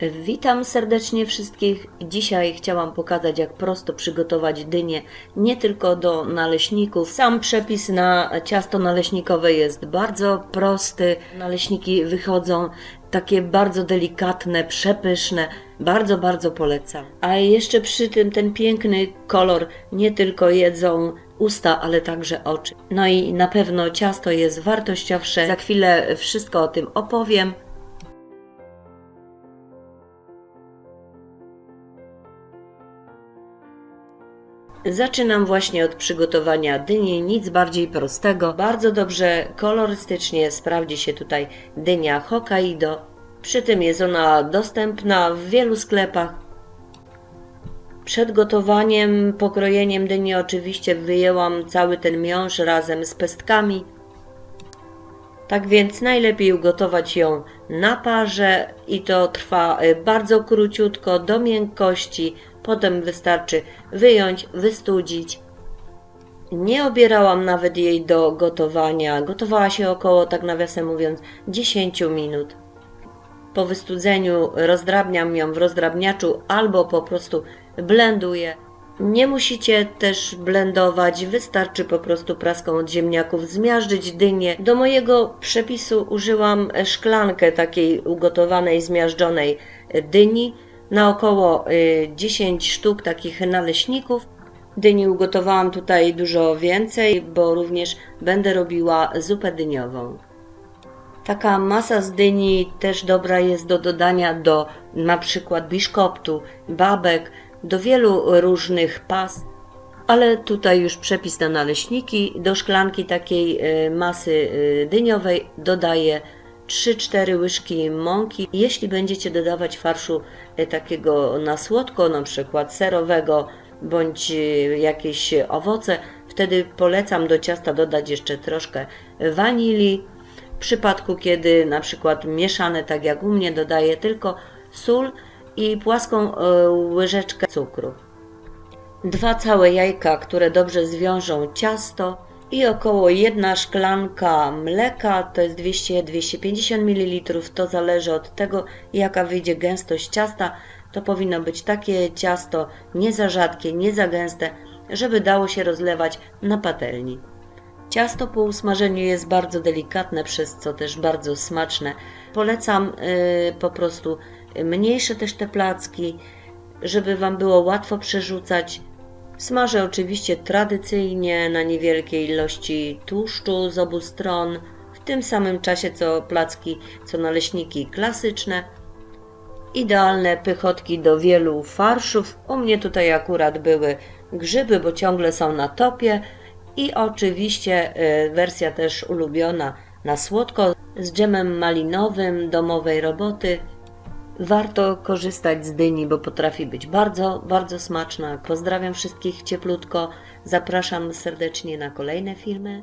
Witam serdecznie wszystkich. Dzisiaj chciałam pokazać, jak prosto przygotować dynię nie tylko do naleśników. Sam przepis na ciasto naleśnikowe jest bardzo prosty. Naleśniki wychodzą takie bardzo delikatne, przepyszne. Bardzo, bardzo polecam. A jeszcze przy tym ten piękny kolor nie tylko jedzą usta, ale także oczy. No i na pewno ciasto jest wartościowsze. Za chwilę wszystko o tym opowiem. Zaczynam właśnie od przygotowania dyni, nic bardziej prostego. Bardzo dobrze kolorystycznie sprawdzi się tutaj dynia Hokkaido. Przy tym jest ona dostępna w wielu sklepach. Przed gotowaniem, pokrojeniem dyni oczywiście wyjęłam cały ten miąższ razem z pestkami. Tak więc najlepiej ugotować ją na parze i to trwa y, bardzo króciutko do miękkości. Potem wystarczy wyjąć, wystudzić. Nie obierałam nawet jej do gotowania. Gotowała się około, tak nawiasem mówiąc, 10 minut. Po wystudzeniu rozdrabniam ją w rozdrabniaczu albo po prostu blenduję. Nie musicie też blendować, wystarczy po prostu praską od ziemniaków zmiażdżyć dynię. Do mojego przepisu użyłam szklankę takiej ugotowanej, zmiażdżonej dyni na około y, 10 sztuk takich naleśników. Dyni ugotowałam tutaj dużo więcej, bo również będę robiła zupę dyniową. Taka masa z dyni też dobra jest do dodania do na przykład biszkoptu, babek, do wielu różnych pas. Ale tutaj już przepis na naleśniki. Do szklanki takiej e, masy e, dyniowej dodaję 3-4 łyżki mąki. Jeśli będziecie dodawać farszu e, takiego na słodko, na przykład serowego bądź e, jakieś owoce, wtedy polecam do ciasta dodać jeszcze troszkę wanilii. W przypadku, kiedy na przykład mieszane, tak jak u mnie, dodaję tylko sól i płaską e, łyżeczkę cukru. Dwa całe jajka, które dobrze zwiążą ciasto i około jedna szklanka mleka, to jest 200-250 ml, to zależy od tego jaka wyjdzie gęstość ciasta. To powinno być takie ciasto nie za rzadkie, nie za gęste, żeby dało się rozlewać na patelni. Ciasto po usmażeniu jest bardzo delikatne, przez co też bardzo smaczne. Polecam y, po prostu mniejsze też te placki, żeby Wam było łatwo przerzucać. Smażę oczywiście tradycyjnie na niewielkiej ilości tłuszczu z obu stron, w tym samym czasie co placki, co naleśniki klasyczne. Idealne pychotki do wielu farszów. U mnie tutaj akurat były grzyby, bo ciągle są na topie. I oczywiście y, wersja też ulubiona na słodko z dżemem malinowym domowej roboty. Warto korzystać z dyni, bo potrafi być bardzo, bardzo smaczna. Pozdrawiam wszystkich cieplutko. Zapraszam serdecznie na kolejne filmy.